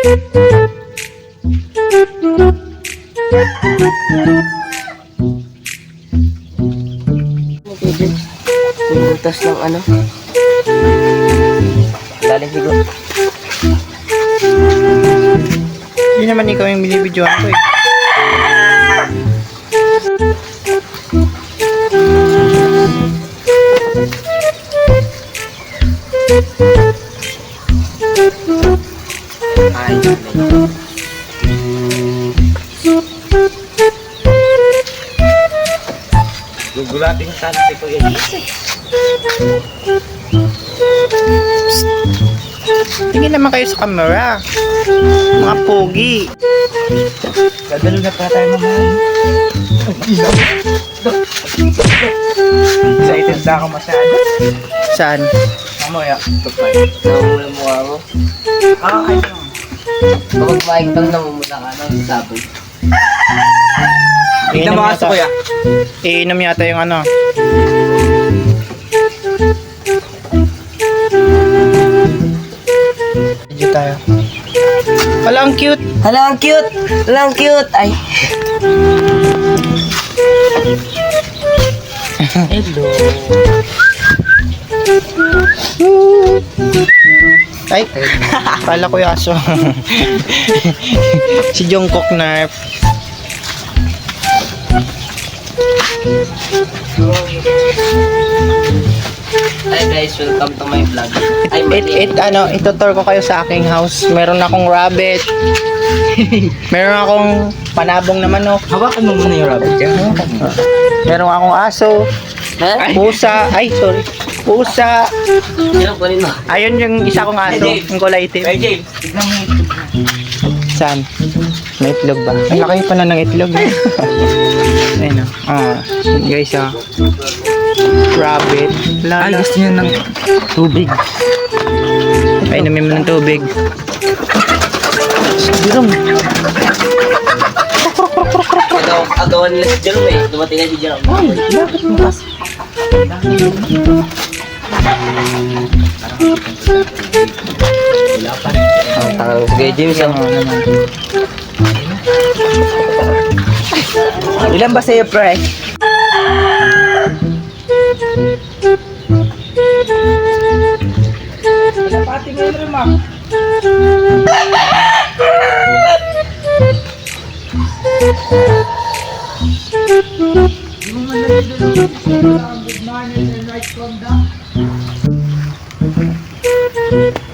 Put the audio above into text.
Yung butas ng ano. Lalim siguro. Hindi naman ikaw yung binibidyoan ko eh. Ay, Gugulatin sana si Kuya Jesse. Tingin naman kayo sa camera. Mga pogi. Gadalo na pala tayo mamahal. Excited na ako masyado. Saan? Mamaya, tupay. Namumula mo ako. Ah, ay Kapag maikitang namumula ka ng saboy. Tignan mo kasi, kuya. Iinom yata yung ano. Video tayo. Wala, ang cute. Hala, ang cute! Hala, ang cute! Ay. Hello. Ay, kala ko yung aso. si Jungkook Narp. Hi guys, welcome to my vlog. Ay, It, it, ano, itutur ko kayo sa aking house. Meron akong rabbit. Meron akong panabong na manok. Hawakan mo muna yung rabbit. Meron akong aso. Pusa. Ay, sorry. Pusa. Mo? Ayun yung isa kong aso. Yung kulay itim. Saan? May itlog ba? Ang laki pa na ng itlog. eh. Ayun o. Ah, guys ah. Rabbit. Ay, Lala. gusto niya ng tubig. Ay, namin mo ng tubig. Jerome. Agaw, agawan nila si Jerome eh. Dumating na si Jerome. Ay, Bakit mo? Ang tangang si Kuya James. Ilan ba sa'yo, pre? Pati mo yun, ma.